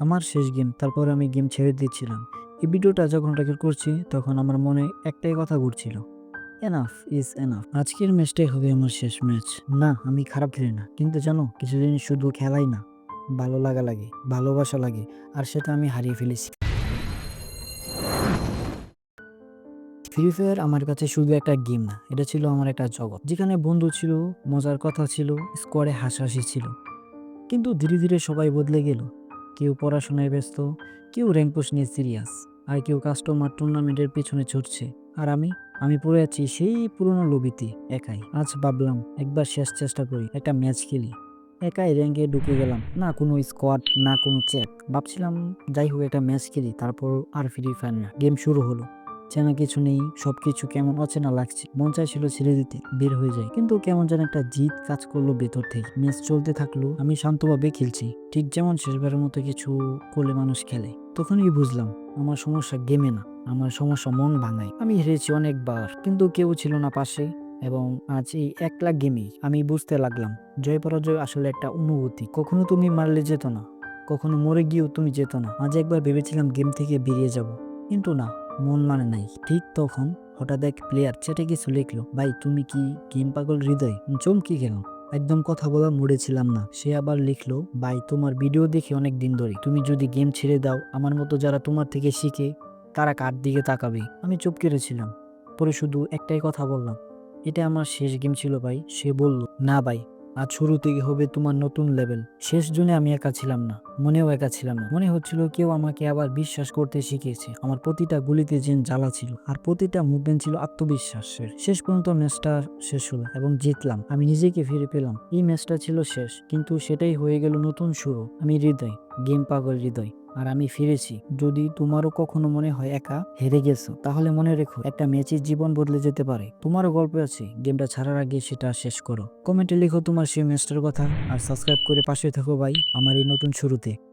আমার শেষ গেম, তারপর আমি গেম ছেড়ে দিচ্ছিলাম। এই ভিডিওটা যখন রেকর্ড করছি, তখন আমার মনে একটাই কথা ঘুরছিল। এনাফ ইজ এনাফ আজকের ম্যাচটাই হবে আমার শেষ ম্যাচ না, আমি খারাপ খেলি না। কিন্তু জানো, কিছু জিনিস শুধু খেলাই না। ভালো লাগা লাগে, ভালোবাসা লাগে, আর সেটা আমি হারিয়ে ফেলেছি। ফ্রি ফায়ার আমার কাছে শুধু একটা গেম না, এটা ছিল আমার একটা জগৎ। যেখানে বন্ধু ছিল, মজার কথা ছিল স্কোয়াডে হাসাহাসি ছিল। কিন্তু ধীরে ধীরে সবাই বদলে গেল। কেউ পড়াশোনায় ব্যস্ত, কেউ র্যাঙ্ক নিয়ে সিরিয়াস, আর কেউ কাস্টমার টুর্নামেন্টের পেছনে ছুটছে। আর আমি আমি পড়ে আছি সেই পুরনো লবিতে একাই। আজ ভাবলাম, একবার শেষ চেষ্টা করি, একটা ম্যাচ খেলি। একাই র্যাঙ্কে ঢুকে গেলাম, না কোনো স্কোয়াড না কোনো চেক ভাবছিলাম, যাই হোক, একটা ম্যাচ খেলি, তারপর আর ফ্রি ফায়ার না। গেম শুরু হলো। চেনা কিছু নেই, সবকিছু কেমন অচেনা লাগছে। মন চাইছিল ছেড়ে দিতে, বের হয়ে যায় কিন্তু কেমন যেন একটা জিত কাজ করল ভেতর থেকে। ম্যাচ চলতে থাকল, আমি শান্তভাবে খেলছি। ঠিক যেমন শেষবারের মতো কিছু করলে মানুষ খেলে। তখনই বুঝলাম, আমার সমস্যা গেমে না, আমার সমস্যা মন ভাঙায়। আমি হেরেছি অনেকবার, কিন্তু কেউ ছিল না পাশে। এবং আজ এই এক লাখ গেমেই আমি বুঝতে লাগলাম, জয় পরাজয় আসলে একটা অনুভূতি। কখনো তুমি মারলে যেত না, কখনো মরে গিয়েও তুমি যেত না। আজ একবার ভেবেছিলাম গেম থেকে বেরিয়ে যাব। কিন্তু না মন মানে নাই। ঠিক তখন হঠাৎ এক প্লেয়ার চেটে কিছু লিখলো, ভাই, তুমি কি গেম পাগল হৃদয়? চমকি গেল একদম কথা বলা মুড়ে ছিলাম না। সে আবার লিখলো, ভাই, তোমার ভিডিও দেখে অনেক দিন ধরে। তুমি যদি গেম ছেড়ে দাও, আমার মতো যারা তোমার থেকে শিখে, তারা কার দিকে তাকাবে? আমি চুপ কেড়েছিলাম পরে শুধু একটাই কথা বললাম, এটা আমার শেষ গেম ছিল, ভাই। সে বলল, না, ভাই আজ শুরু থেকে হবে তোমার নতুন লেভেল শেষ জুনে আমি একা ছিলাম না, মনেও একা ছিলাম না। মনে হচ্ছিল কেউ আমাকে আবার বিশ্বাস করতে শিখিয়েছে। আমার প্রতিটা গুলিতে জেন জ্বালা ছিল আর প্রতিটা মুভমেন্ট ছিল আত্মবিশ্বাসের। শেষ পর্যন্ত ম্যাচটা শেষ হলো এবং জিতলাম। আমি নিজেকে ফিরে পেলাম। এই ম্যাচটা ছিল শেষ, কিন্তু সেটাই হয়ে গেল নতুন শুরু। আমি হৃদয় গেম পাগল হৃদয়। আর আমি ফিরেছি। যদি তোমারও কখনো মনে হয় একা হেরে গেছো, তাহলে মনে রেখো একটা ম্যাচের জীবন বদলে যেতে পারে। তোমারও গল্প আছে, গেমটা ছাড়ার আগে সেটা শেষ করো। কমেন্টে লিখো তোমার সেই ম্যাচটার কথা, আর সাবস্ক্রাইব করে পাশে থাকো ভাই, আমার এই নতুন শুরুতে।